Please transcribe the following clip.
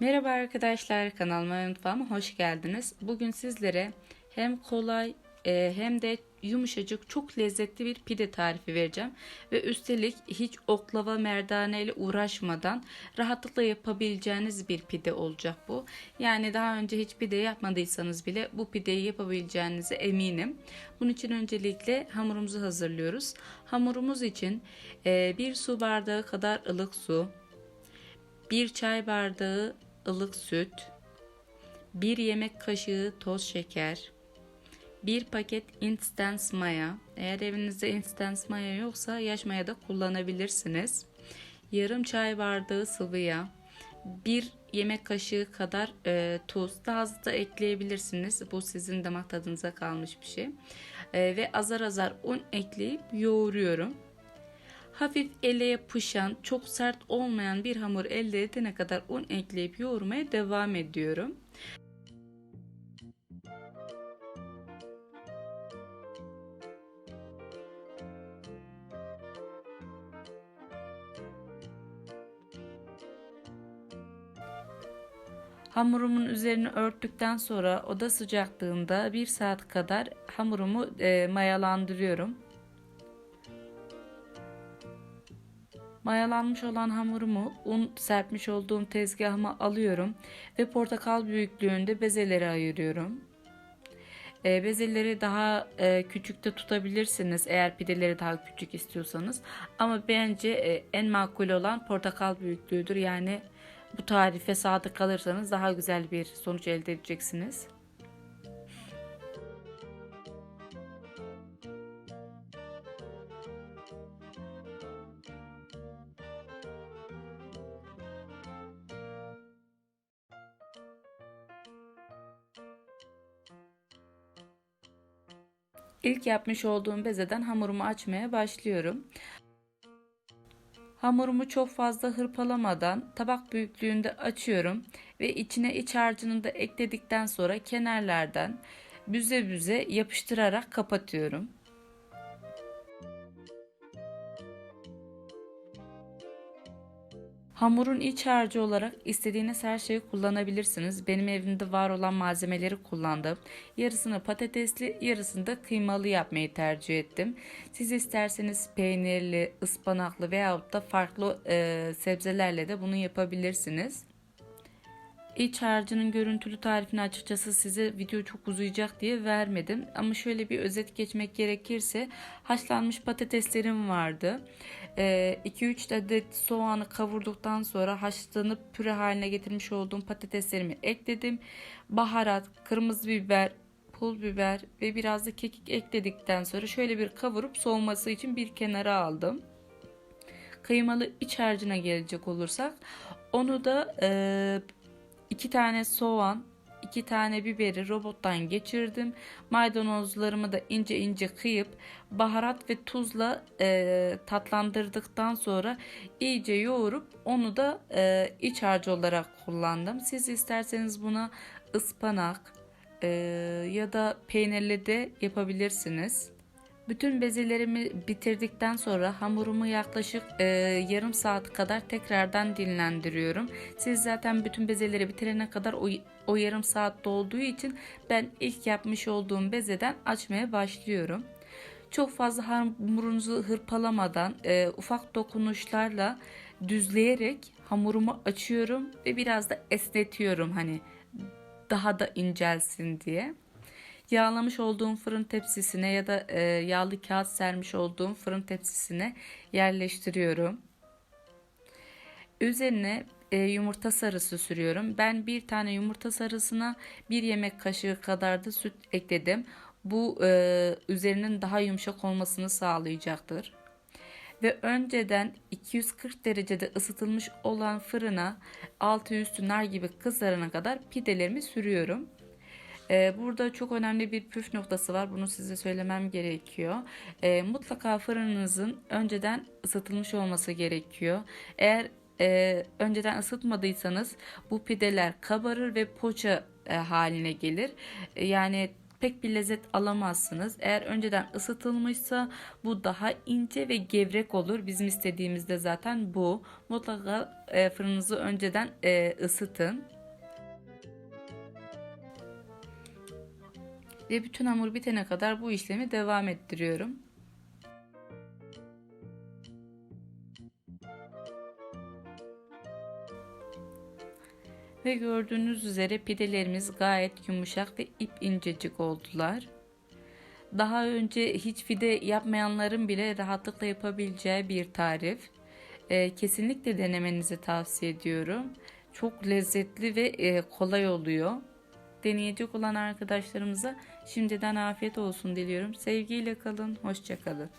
Merhaba arkadaşlar kanalıma ve mutfağıma hoş geldiniz. Bugün sizlere hem kolay e, hem de yumuşacık çok lezzetli bir pide tarifi vereceğim. Ve üstelik hiç oklava merdane ile uğraşmadan rahatlıkla yapabileceğiniz bir pide olacak bu. Yani daha önce hiç pide yapmadıysanız bile bu pideyi yapabileceğinize eminim. Bunun için öncelikle hamurumuzu hazırlıyoruz. Hamurumuz için e, bir su bardağı kadar ılık su, 1 çay bardağı ılık süt, 1 yemek kaşığı toz şeker, 1 paket instant maya. Eğer evinizde instant maya yoksa yaş maya da kullanabilirsiniz. Yarım çay bardağı sıvı yağ, 1 yemek kaşığı kadar e, tuz. Daha az da ekleyebilirsiniz. Bu sizin damak tadınıza kalmış bir şey. E, ve azar azar un ekleyip yoğuruyorum. Hafif ele yapışan, çok sert olmayan bir hamur elde edene kadar un ekleyip yoğurmaya devam ediyorum. Hamurumun üzerini örttükten sonra oda sıcaklığında 1 saat kadar hamurumu e, mayalandırıyorum. Mayalanmış olan hamurumu un serpmiş olduğum tezgahıma alıyorum ve portakal büyüklüğünde bezeleri ayırıyorum. E, bezeleri daha e, küçükte tutabilirsiniz eğer pideleri daha küçük istiyorsanız. Ama bence e, en makul olan portakal büyüklüğüdür. Yani bu tarife sadık kalırsanız daha güzel bir sonuç elde edeceksiniz. İlk yapmış olduğum bezeden hamurumu açmaya başlıyorum. Hamurumu çok fazla hırpalamadan tabak büyüklüğünde açıyorum ve içine iç harcını da ekledikten sonra kenarlardan büze büze yapıştırarak kapatıyorum. Hamurun iç harcı olarak istediğiniz her şeyi kullanabilirsiniz. Benim evimde var olan malzemeleri kullandım. Yarısını patatesli, yarısını da kıymalı yapmayı tercih ettim. Siz isterseniz peynirli, ıspanaklı veyahut da farklı e, sebzelerle de bunu yapabilirsiniz. İç harcının görüntülü tarifini açıkçası size video çok uzayacak diye vermedim. Ama şöyle bir özet geçmek gerekirse haşlanmış patateslerim vardı. 2-3 ee, adet soğanı kavurduktan sonra haşlanıp püre haline getirmiş olduğum patateslerimi ekledim. Baharat, kırmızı biber, pul biber ve biraz da kekik ekledikten sonra şöyle bir kavurup soğuması için bir kenara aldım. Kıymalı iç harcına gelecek olursak onu da e, iki tane soğan, iki tane biberi robottan geçirdim. Maydanozlarımı da ince ince kıyıp baharat ve tuzla e, tatlandırdıktan sonra iyice yoğurup onu da e, iç harcı olarak kullandım. Siz isterseniz buna ıspanak e, ya da peynirli de yapabilirsiniz. Bütün bezelerimi bitirdikten sonra hamurumu yaklaşık e, yarım saat kadar tekrardan dinlendiriyorum. Siz zaten bütün bezeleri bitirene kadar o, o yarım saat dolduğu için ben ilk yapmış olduğum bezeden açmaya başlıyorum. Çok fazla hamurunuzu hırpalamadan e, ufak dokunuşlarla düzleyerek hamurumu açıyorum ve biraz da esnetiyorum hani daha da incelsin diye. Yağlamış olduğum fırın tepsisine ya da e, yağlı kağıt sermiş olduğum fırın tepsisine yerleştiriyorum. Üzerine e, yumurta sarısı sürüyorum. Ben bir tane yumurta sarısına bir yemek kaşığı kadar da süt ekledim. Bu e, üzerinin daha yumuşak olmasını sağlayacaktır. Ve önceden 240 derecede ısıtılmış olan fırına altı üstü nar gibi kızarana kadar pidelerimi sürüyorum. Ee, burada çok önemli bir püf noktası var. Bunu size söylemem gerekiyor. Ee, mutlaka fırınınızın önceden ısıtılmış olması gerekiyor. Eğer e, önceden ısıtmadıysanız bu pideler kabarır ve poğaça e, haline gelir. E, yani pek bir lezzet alamazsınız. Eğer önceden ısıtılmışsa bu daha ince ve gevrek olur. Bizim istediğimizde zaten bu. Mutlaka fırınınızı önceden ısıtın. Ve bütün hamur bitene kadar bu işlemi devam ettiriyorum. Ve gördüğünüz üzere pidelerimiz gayet yumuşak ve ip incecik oldular. Daha önce hiç pide yapmayanların bile rahatlıkla yapabileceği bir tarif. Ee, kesinlikle denemenizi tavsiye ediyorum. Çok lezzetli ve e, kolay oluyor. Deneyecek olan arkadaşlarımıza şimdiden afiyet olsun diliyorum. Sevgiyle kalın, hoşça kalın.